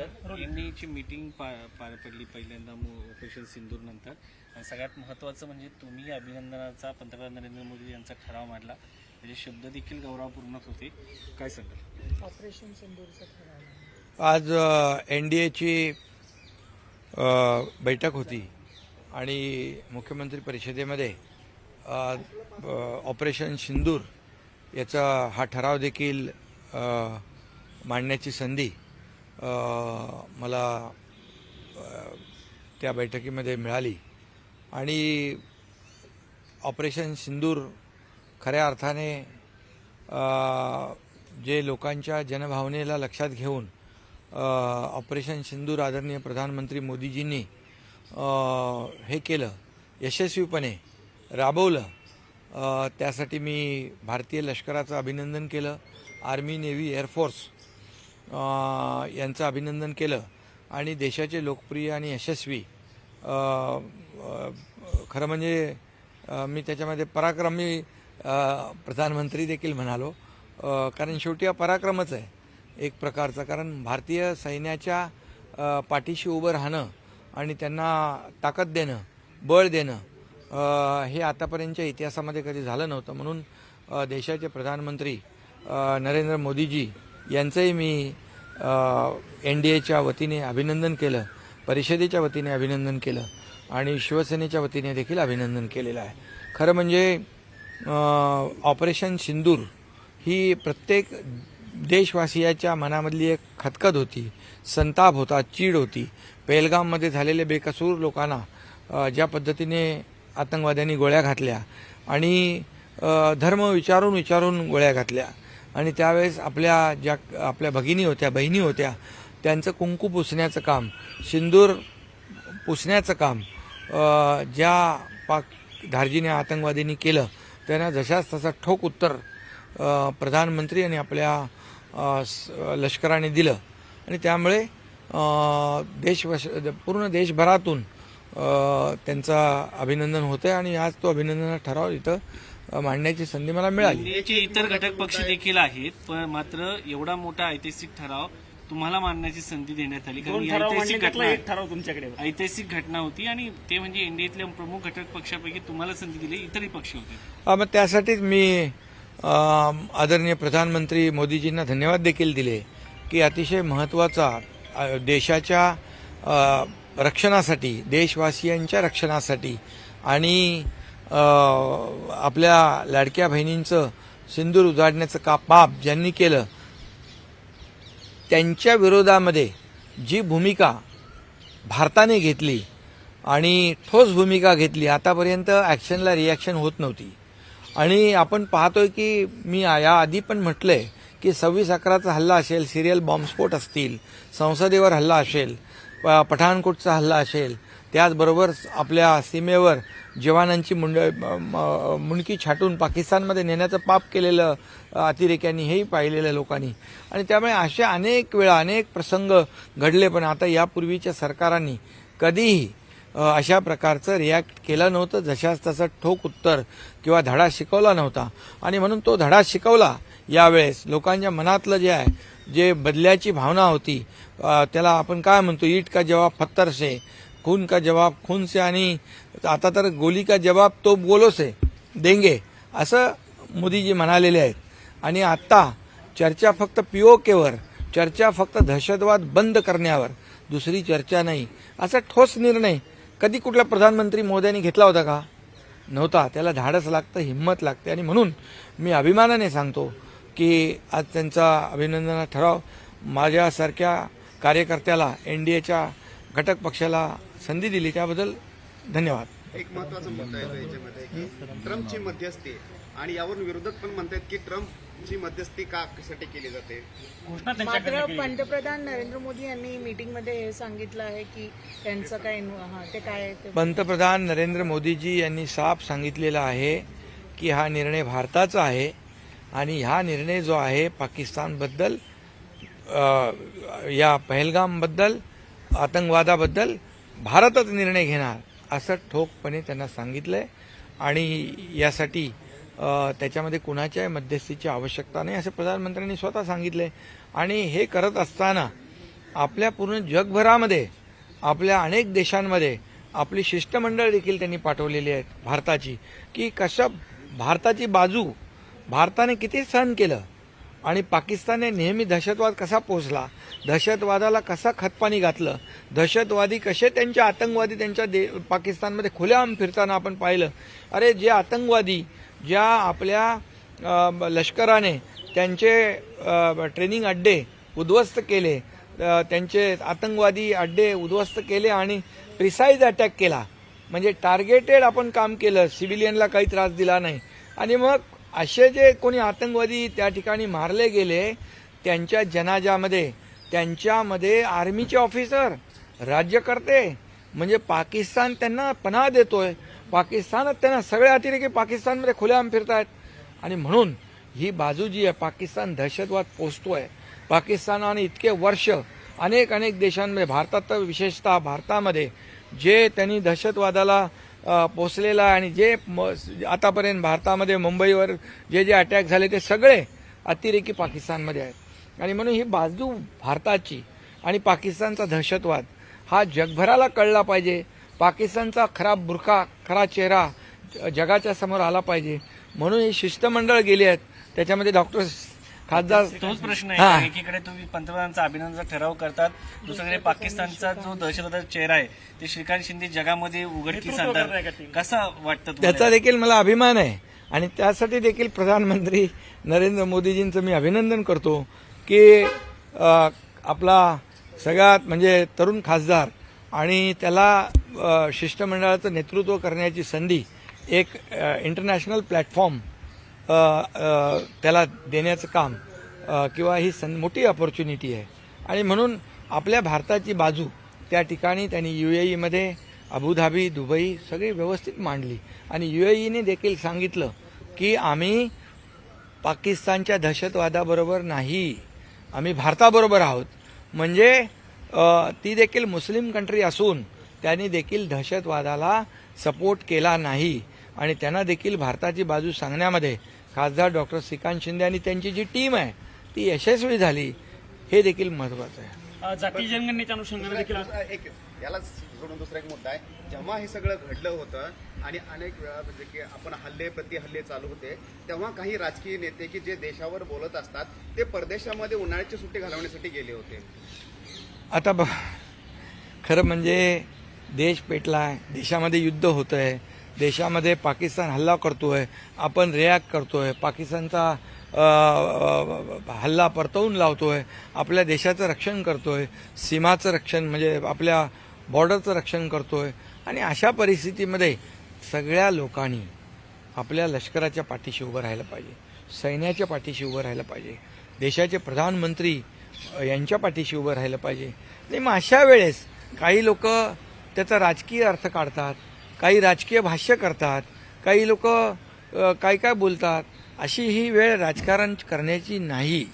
Sir एनडीएची meeting पार पार पडली पहिल्यांदा मो- ऑपरेशन सिंदूर नंतर. आणि सगळ्यात महत्त्वाचं म्हणजे तुम्ही अभिनंदनाचा पंतप्रधान नरेंद्र मोदी यांचा ठराव मांडला. त्याचे शब्द देखील गौरवपूर्णच होते. काय सांगाल? ऑपरेशन सिंदूरचं ठराव. आज एन डी एची बैठक होती. आणि मुख्यमंत्री परिषदेमध्ये ऑपरेशन सिंदूर याचा हा ठराव देखील मांडण्याची संधी मला त्या बैठकीमध्ये मिळाली. आणि ऑपरेशन सिंदूर खऱ्या अर्थाने जे लोकांच्या जनभावनेला लक्षात घेऊन ऑपरेशन सिंदूर आदरणीय प्रधानमंत्री मोदीजींनी हे केलं यशस्वीपणे राबवलं. त्यासाठी मी भारतीय लष्कराचं अभिनंदन केलं. आर्मी नेव्ही एअरफोर्स यांचं अभिनंदन केलं. आणि देशाचे लोकप्रिय आणि यशस्वी खरं म्हणजे मी त्याच्यामध्ये पराक्रमी प्रधानमंत्री देखील म्हणालो. कारण शेवटी हा पराक्रमच आहे एक प्रकारचा. कारण भारतीय सैन्याच्या पाठीशी उभं राहणं आणि त्यांना ताकद देणं बळ देणं हे आतापर्यंतच्या इतिहासामध्ये कधी झालं नव्हतं. म्हणून देशाचे प्रधानमंत्री नरेंद्र मोदीजी यांचंही मी एन डी एच्या वतीने अभिनंदन केलं परिषदेच्या वतीने अभिनंदन केलं आणि शिवसेनेच्या वतीने देखील अभिनंदन केलेलं आहे. खरं म्हणजे ऑपरेशन सिंदूर ही प्रत्येक देशवासियाच्या मनामधली एक खतखत होती संताप होता चीड होती. पेहलगाममध्ये झालेले बेकसूर लोकांना ज्या पद्धतीने आतंकवाद्यांनी गोळ्या घातल्या आणि धर्म विचारून विचारून गोळ्या घातल्या. आणि त्यावेळेस आपल्या ज्या आपल्या भगिनी होत्या बहिणी होत्या त्यांचं कुंकू पुसण्याचं काम सिंदूर पुसण्याचं काम ज्या पाक धार्जिने आतंकवादींनी केलं त्यांना जशाच तसा ठोक उत्तर प्रधानमंत्री आणि आपल्या स- लष्कराने दिलं. आणि त्यामुळे देशवश पूर्ण देशभरातून त्यांचं त्यांचा अभिनंदन होतं आणि आज तो अभिनंदन ठराव इथं मांडण्याची संधी मला मिळाली. एनडीएचे इतर घटक पक्ष देखील आहेत पण मात्र एवढा मोठा ऐतिहासिक ठराव तुम्हाला मांडण्याची संधी देण्यात आली. कारण ही ऐतिहासिक घटना आहे. ठराव तुमच्याकडे ऐतिहासिक घटना होती आणि ते म्हणजे एनडीएतल्या प्रमुख घटक पक्षापैकी तुम्हाला संधी दिली इतरही पक्ष होते. अ, मग त्यासाठीच मी अ, आदरणीय प्रधानमंत्री मोदीजींना धन्यवाद देखील दिले की अतिशय महत्त्वाचा अ, देशाच्या अ, रक्षणासाठी देशवासियांच्या रक्षणासाठी आणि आपल्या लाडक्या बहिणींचं सिंदूर उजाडण्याचं का पाप ज्यांनी केलं त्यांच्या विरोधामध्ये जी भूमिका भारताने घेतली आणि ठोस भूमिका घेतली आतापर्यंत ॲक्शनला रिॲक्शन होत नव्हती. आणि आपण पाहतोय की मी याआधी पण म्हटलंय की सव्वीस अकराचा हल्ला असेल सिरियल बॉम्बस्फोट असतील संसदेवर हल्ला असेल पठाणकोटचा हल्ला असेल त्याचबरोबर आपल्या सीमेवर जवानांची मुंड मुंडकी छाटून पाकिस्तानमध्ये नेण्याचं पाप केलेलं अतिरेक्यांनी हेही पाहिलेलं लोकांनी. आणि त्यामुळे असे अनेक वेळा अनेक प्रसंग घडले पण आता यापूर्वीच्या सरकारांनी कधीही अशा प्रकारचं रिॲक्ट केलं नव्हतं जशाच तसं ठोक उत्तर किंवा धडा शिकवला नव्हता. आणि म्हणून तो धडा शिकवला यावेळेस लोकांच्या मनातलं जे आहे जे बदल्याची भावना होती त्याला आपण काय म्हणतो ईट का जेव्हा फत्तरसे खून का जवाब खून से आणि आता तर गोली का जवाब तो बोलो से देंगे असं मोदीजी म्हणालेले आहेत. आणि आत्ता चर्चा फक्त पीओकेवर चर्चा फक्त दहशतवाद बंद करण्यावर दुसरी चर्चा नाही. असा ठोस निर्णय कधी कुठला प्रधानमंत्री मोद्यांनी घेतला होता का? नव्हता. त्याला धाडस लागतं हिंमत लागते. आणि म्हणून मी अभिमानाने सांगतो की आज त्यांचा अभिनंदना ठराव माझ्यासारख्या कार्यकर्त्याला एन डी एच्या घटक पक्षाला संधी दिली त्याबद्दल धन्यवाद. एक महत्त्वाचा मुद्दा येतो याच्यामध्ये की ट्रम्पची मध्यस्थी आणि यावरून विरोधक पण म्हणतात की ट्रम्पची मध्यस्थी का कशासाठी केली जाते? मात्र पंतप्रधान नरेंद्र मोदी यांनी मीटिंगमध्ये हे सांगितलं आहे की त्यांचं काय हा ते काय पंतप्रधान नरेंद्र मोदीजी यांनी साफ सांगितलेलं आहे की हा निर्णय भारताचा आहे आणि हा निर्णय जो आहे पाकिस्तानबद्दल या पहलगामबद्दल आतंकवादाबद्दल भारतच निर्णय घेणार असं ठोकपणे त्यांना सांगितलंय. आणि यासाठी त्याच्यामध्ये कुणाच्याही मध्यस्थीची आवश्यकता नाही असं प्रधानमंत्र्यांनी स्वतः सांगितलंय. आणि हे करत असताना आपल्या पूर्ण जगभरामध्ये आपल्या अनेक देशांमध्ये आपली शिष्टमंडळ देखील त्यांनी पाठवलेली आहेत भारताची की कशा भारताची बाजू भारताने किती सहन केलं? आणि पाकिस्तानने नेहमी दहशतवाद कसा पोचला? दहशतवादाला कसा खतपाणी घातलं? दहशतवादी कसे त्यांच्या आतंकवादी त्यांच्या दे पाकिस्तानमध्ये खुल्याम फिरताना आपण पाहिलं. अरे जे आतंकवादी ज्या आपल्या लष्कराने त्यांचे ट्रेनिंग अड्डे उद्ध्वस्त केले त्यांचे आतंकवादी अड्डे उद्ध्वस्त केले आणि प्रिसाईज अटॅक केला. म्हणजे टार्गेटेड आपण काम केलं सिव्हिलियनला काही त्रास दिला नाही. आणि मग असे जे कोणी आतंकवादी त्या ठिकाणी मारले गेले त्यांच्या जनाजामध्ये त्यांच्यामध्ये आर्मीचे ऑफिसर राज्यकर्ते म्हणजे पाकिस्तान त्यांना पनाह देतोय. पाकिस्तानच त्यांना सगळे अतिरेकी पाकिस्तानमध्ये खुलेआम फिरतायत. आणि म्हणून ही बाजू जी आहे पाकिस्तान दहशतवाद पोचतोय. पाकिस्तानाने इतके वर्ष अनेक अनेक देशांमध्ये भारतात तर विशेषतः भारतामध्ये जे त्यांनी दहशतवादाला पोचलेला आहे आणि जे म- आतापर्यंत भारतामध्ये मुंबईवर जे जे अटॅक झाले ते सगळे अतिरेकी पाकिस्तानमध्ये आहेत. आणि म्हणून ही बाजू भारताची आणि पाकिस्तानचा दहशतवाद हा जगभराला कळला पाहिजे. पाकिस्तानचा खरा बुरखा खरा चेहरा जगाच्या समोर आला पाहिजे. म्हणून ही शिष्टमंडळ गेली आहेत. त्याच्यामध्ये डॉक्टर खासदार तोच प्रश्न हा. आहे एकीकडे तुम्ही पंतप्रधानांचा अभिनंदनचा ठराव करतात दुसरीकडे पाकिस्तानचा जो दहशतवादाचा चेहरा आहे ते श्रीकांत शिंदे जगामध्ये उघडकीस आणतात. कसा वाटतं? त्याचा देखील मला अभिमान आहे. आणि त्यासाठी देखील प्रधानमंत्री नरेंद्र मोदीजींचं मी अभिनंदन करतो की आपला सगळ्यात म्हणजे तरुण खासदार आणि त्याला शिष्टमंडळाचं नेतृत्व करण्याची संधी एक इंटरनॅशनल प्लॅटफॉर्म त्याला देण्याचं काम किंवा ही सं मोठी ऑपॉर्च्युनिटी आहे. आणि म्हणून आपल्या भारताची बाजू त्या ठिकाणी त्यांनी यू ए ईमध्ये अबुधाबी दुबई सगळी व्यवस्थित मांडली. आणि यू ए ईने देखील सांगितलं की आम्ही पाकिस्तानच्या दहशतवादाबरोबर नाही. आम्ही भारताबरोबर आहोत. म्हणजे ती देखील मुस्लिम कंट्री असून त्यांनी देखील दहशतवादाला सपोर्ट केला नाही. आणि त्यांना देखील भारताची बाजू सांगण्यामध्ये खासदार डॉक्टर श्रीकांत शिंदे आणि त्यांची जी टीम आहे ती यशस्वी झाली हे देखील महत्वाचं आहे. जाती जनगणनेच्या अनुषंगाने देखील एक यालाच सोडून दुसरा एक मुद्दा आहे. जेव्हा हे सगळं घडलं होतं आणि अनेक वेळा म्हणजे की आपण हल्ले प्रति हल्ले चालू होते तेव्हा काही राजकीय नेते की जे देशावर बोलत असतात ते परदेशामध्ये उन्हाळ्याची सुट्टी घालवण्यासाठी गेले होते. आता ब खरं म्हणजे देश पेटलाय देशामध्ये युद्ध होत आहे देशामध्ये पाकिस्तान हल्ला करतो आहे आपण रिॲक्ट आहे पाकिस्तानचा हल्ला परतवून लावतो आहे आपल्या देशाचं रक्षण करतो आहे सीमाचं रक्षण म्हणजे आपल्या बॉर्डरचं रक्षण करतो आहे आणि अशा परिस्थितीमध्ये सगळ्या लोकांनी आपल्या लष्कराच्या पाठीशी उभं राहायला पाहिजे सैन्याच्या पाठीशी उभं राहायला पाहिजे देशाचे प्रधानमंत्री यांच्या पाठीशी उभं राहिलं पाहिजे. आणि मग अशा वेळेस काही लोक त्याचा राजकीय अर्थ काढतात काही राजकीय भाष्य करतात काही लोक काय काय बोलतात अशी ही वेळ राजकारण करण्याची नाही.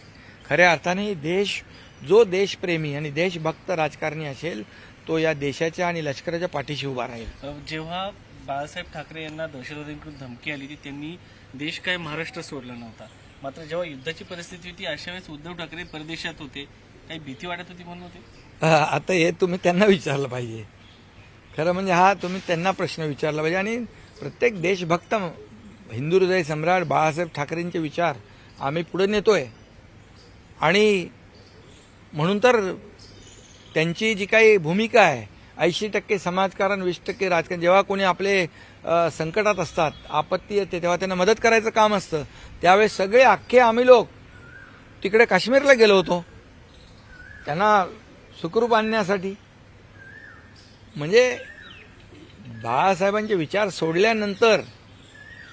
खऱ्या अर्थाने देश जो देशप्रेमी आणि देशभक्त राजकारणी असेल तो या देशाच्या आणि लष्कराच्या पाठीशी उभा राहील. जेव्हा बाळासाहेब ठाकरे यांना दहशतवाद्यांकडून धमकी आली होती त्यांनी देश काय महाराष्ट्र सोडला नव्हता. मात्र जेव्हा युद्धाची परिस्थिती होती अशा वेळेस उद्धव ठाकरे परदेशात होते. काही भीती वाटत होती म्हणून होते? आता हे तुम्ही त्यांना विचारलं पाहिजे. खरं म्हणजे हा तुम्ही त्यांना प्रश्न विचारला पाहिजे. आणि प्रत्येक देशभक्त हिंदू हृदय सम्राट बाळासाहेब ठाकरेंचे विचार आम्ही पुढे नेतोय. आणि म्हणून तर त्यांची जी काही भूमिका आहे ऐंशी टक्के समाजकारण वीस टक्के राजकारण जेव्हा कोणी आपले संकटात असतात आपत्ती येते तेव्हा त्यांना मदत करायचं काम असतं. त्यावेळेस सगळे अख्खे आम्ही लोक तिकडे काश्मीरला गेलो होतो. त्यांना सुखरूप आणण्यासाठी म्हणजे बाळासाहेबांचे विचार सोडल्यानंतर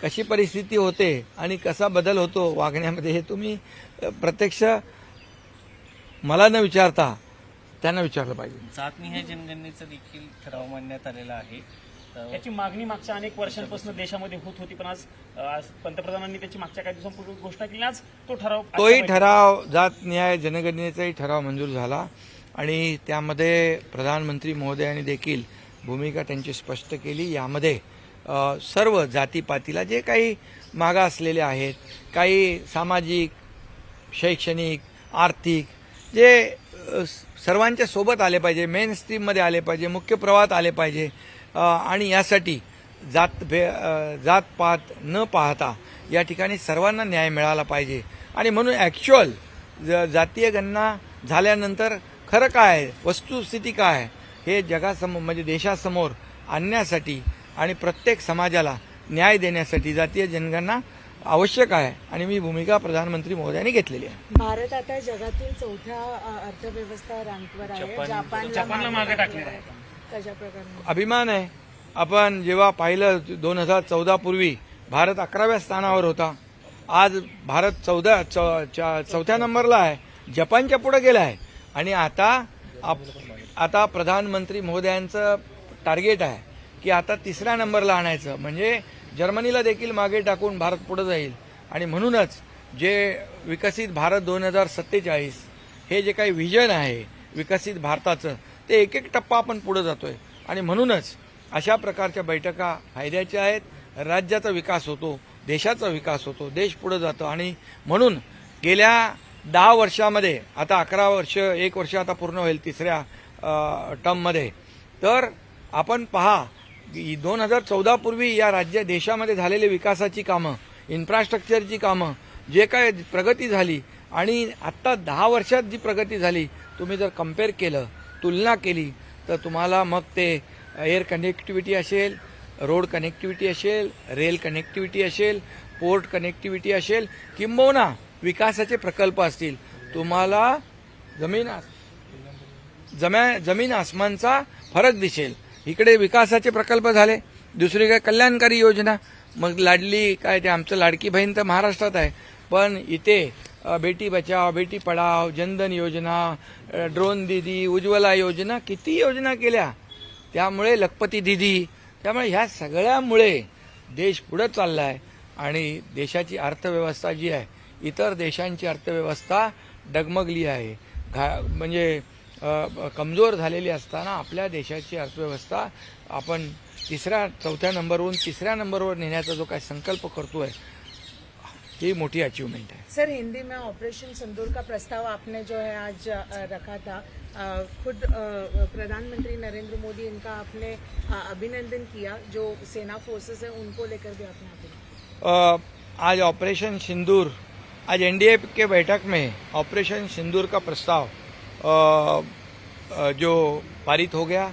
कशी परिस्थिती होते आणि कसा बदल होतो वागण्यामध्ये हे तुम्ही प्रत्यक्ष मला न विचारता त्यांना विचारलं पाहिजे. जातनिहाय जनगणनेचा देखील ठराव मांडण्यात आलेला आहे. अ, याची मागणी मागच्या अनेक वर्षांपासून देशामध्ये होत होती पण आज आज पंतप्रधानांनी त्याची मागच्या काही दिवसांपूर्वी घोषणा केली. आज तो ठराव तोही ठराव जात न्याय जनगणनेचाही ठराव मंजूर झाला. आणि त्यामध्ये प्रधानमंत्री महोदयांनी देखील भूमिका त्यांची स्पष्ट केली. यामध्ये सर्व जातीपातीला जे काही मागा असलेले आहेत काही सामाजिक शैक्षणिक आर्थिक जे सर्वांच्या सोबत आले पाहिजे मेन स्ट्रीममध्ये आले पाहिजे मुख्य प्रवाहात आले पाहिजे आणि यासाठी जात भे जातपात जात न पाहता या ठिकाणी सर्वांना न्याय मिळाला पाहिजे. आणि म्हणून ॲक्च्युअल ज जातीय गणना झाल्यानंतर खरं काय आहे वस्तुस्थिती काय आहे हे जगासमोर म्हणजे देशासमोर आणण्यासाठी आणि प्रत्येक समाजाला न्याय देण्यासाठी जातीय जनगणना आवश्यक आहे. आणि मी भूमिका प्रधानमंत्री महोदयांनी घेतलेली आहे. भारत आता जगातील चौथ्या अर्थव्यवस्था रँकवर आहे. जपान- जपानला जपानला मागे टाकलेलं आहे. कशा प्रकारे? अभिमान आहे. आपण जेव्हा पाहिलं दोन हजार चौदा पूर्वी भारत अकराव्या स्थानावर होता. आज भारत चौदा चौथ्या नंबरला आहे. जपानच्या पुढे गेला आहे. आणि आता आप- आता प्रधानमंत्री महोदयांचं टार्गेट आहे की आता तिसऱ्या नंबरला आणायचं. म्हणजे जर्मनीला देखील मागे टाकून भारत पुढे जाईल. आणि म्हणूनच जे विकसित भारत दोन हजार सत्तेचाळीस हे जे काही व्हिजन आहे विकसित भारताचं ते एक एक टप्पा आपण पुढे जातोय. आणि म्हणूनच अशा प्रकारच्या बैठका फायद्याच्या आहेत. राज्याचा विकास होतो देशाचा विकास होतो देश पुढे जातो. आणि म्हणून गेल्या दहा वर्षामध्ये आता अकरा वर्ष एक वर्ष आता पूर्ण होईल तिसऱ्या टर्ममध्ये. तर आपण पहा दोन हजार चौदापूर्वी या राज्य देशामध्ये झालेले विकासाची कामं इन्फ्रास्ट्रक्चरची कामं जे काय प्रगती झाली आणि आत्ता दहा वर्षात जी प्रगती झाली तुम्ही जर कंपेअर केलं तुलना केली तर तुम्हाला मग ते एअर कनेक्टिव्हिटी असेल रोड कनेक्टिव्हिटी असेल रेल कनेक्टिव्हिटी असेल पोर्ट कनेक्टिव्हिटी असेल किंबहुना विकासाचे प्रकल्प असतील तुम्हाला जमीन जम्या जमीन आसमानचा फरक दिसेल. इकडे विकासाचे प्रकल्प झाले दुसरी काय कल्याणकारी योजना. मग लाडली काय ते आमचं लाडकी बहीण तर महाराष्ट्रात आहे. पण इथे बेटी बचाव बेटी पढाव जनधन योजना ड्रोन दिदी उज्ज्वला योजना किती योजना केल्या. त्यामुळे लखपती दिदी त्यामुळे ह्या सगळ्यामुळे देश पुढं चालला आहे आणि देशाची अर्थव्यवस्था जी आहे इतर देशांची अर्थव्यवस्था डगमगली आहे. घा म्हणजे कमजोर झालेली असताना आपल्या देशाची अर्थव्यवस्था आपण तिसऱ्या चौथ्या नंबरवरून तिसऱ्या नंबरवर नेण्याचा जो काही संकल्प करतोय ही मोठी अचीवमेंट आहे. सर हिंदी में ऑपरेशन सिंदूर का प्रस्ताव आपने जो है आज रखा था. खुद प्रधानमंत्री नरेंद्र मोदी इनका आपने अभिनंदन किया जो सेना फोर्सेस है उनको लेकर भी आपने अभिनंदन आज ऑपरेशन सिंदूर आज एनडीए के बैठक में ऑपरेशन सिंदूर का प्रस्ताव जो पारित हो गया,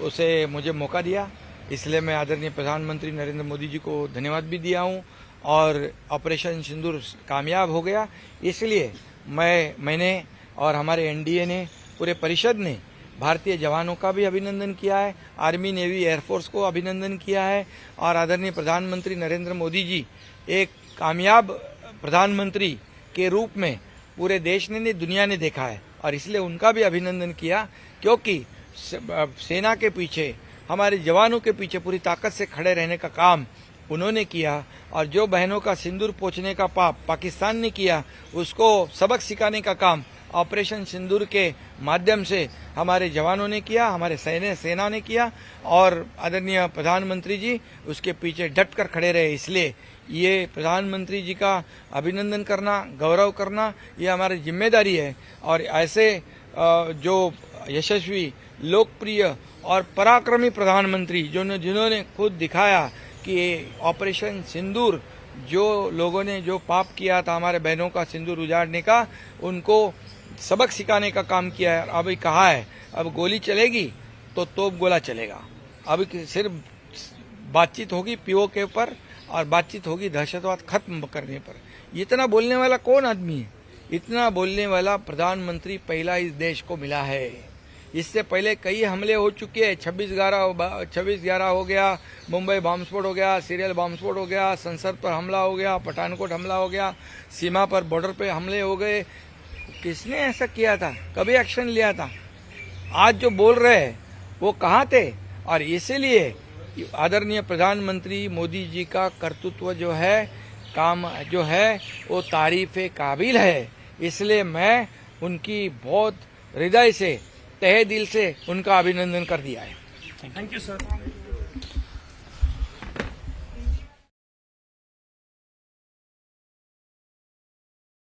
उसे मुझे मौका दिया। इसलिए मैं आदरणीय प्रधानमंत्री नरेंद्र मोदी जी को धन्यवाद भी दिया हूँ और ऑपरेशन सिंदूर कामयाब हो गया। इसलिए मैं, मैंने और हमारे एनडीए ने, पूरे परिषद ने भारतीय जवानों का भी अभिनंदन किया है, आर्मी, नेवी एयरफोर्स को अभिनंदन किया है और आदरणीय प्रधानमंत्री नरेंद्र मोदी जी एक कामयाब प्रधानमंत्री के रूप में पूरे देश ने नहीं, दुनिया ने देखा है। और इसलिए उनका भी अभिनंदन किया, क्योंकि सेना के पीछे, हमारे जवानों के पीछे पूरी ताकत से खड़े रहने का काम उन्होंने किया, और जो बहनों का सिंदूर पोछने का पाप पाकिस्तान ने किया, उसको सबक सिखाने का काम ऑपरेशन सिंदूर के माध्यम से हमारे जवानों ने किया, हमारे सैन्य, सेना ने किया, और आदरणीय प्रधानमंत्री जी उसके पीछे डट कर खड़े रहे। इसलिए ये प्रधानमंत्री जी का अभिनंदन करना, गौरव करना, ये हमारी ज़िम्मेदारी है। और ऐसे जो यशस्वी, लोकप्रिय और पराक्रमी प्रधानमंत्री जो जिन्होंने खुद दिखाया कि ऑपरेशन सिंदूर, जो लोगों ने, जो पाप किया था हमारे बहनों का सिंदूर उजाड़ने का, उनको सबक सिखाने का काम किया है। अभी कहा है, अब गोली चलेगी तो तोप गोला चलेगा। अभी सिर्फ़ बातचीत होगी पीओ के ऊपर और बातचीत होगी दहशतवाद खत्म करने पर। इतना बोलने वाला कौन आदमी है? इतना बोलने वाला प्रधानमंत्री पहला इस देश को मिला है। इससे पहले कई हमले हो चुके हैं। छब्बीस ग्यारह छब्बीस ग्यारह हो गया, मुंबई बॉम्ब स्फोट हो गया, सीरियल बॉम्ब स्फोट हो गया, संसद पर हमला हो गया, पठानकोट हमला हो गया, सीमा पर बॉर्डर पे हमले हो गए। किसने ऐसा किया था? कभी एक्शन लिया था? आज जो बोल रहे हैं, वो कहाँ थे? और इसीलिए आदरणीय प्रधानमंत्री मोदी जी का कर्तृत्व जो है काम जो है वो तारीफ़ काबिल है। इसलिए मैं उनकी बहुत हृदय से तहे दिल से उनका अभिनंदन कर दिया है। Thank you sir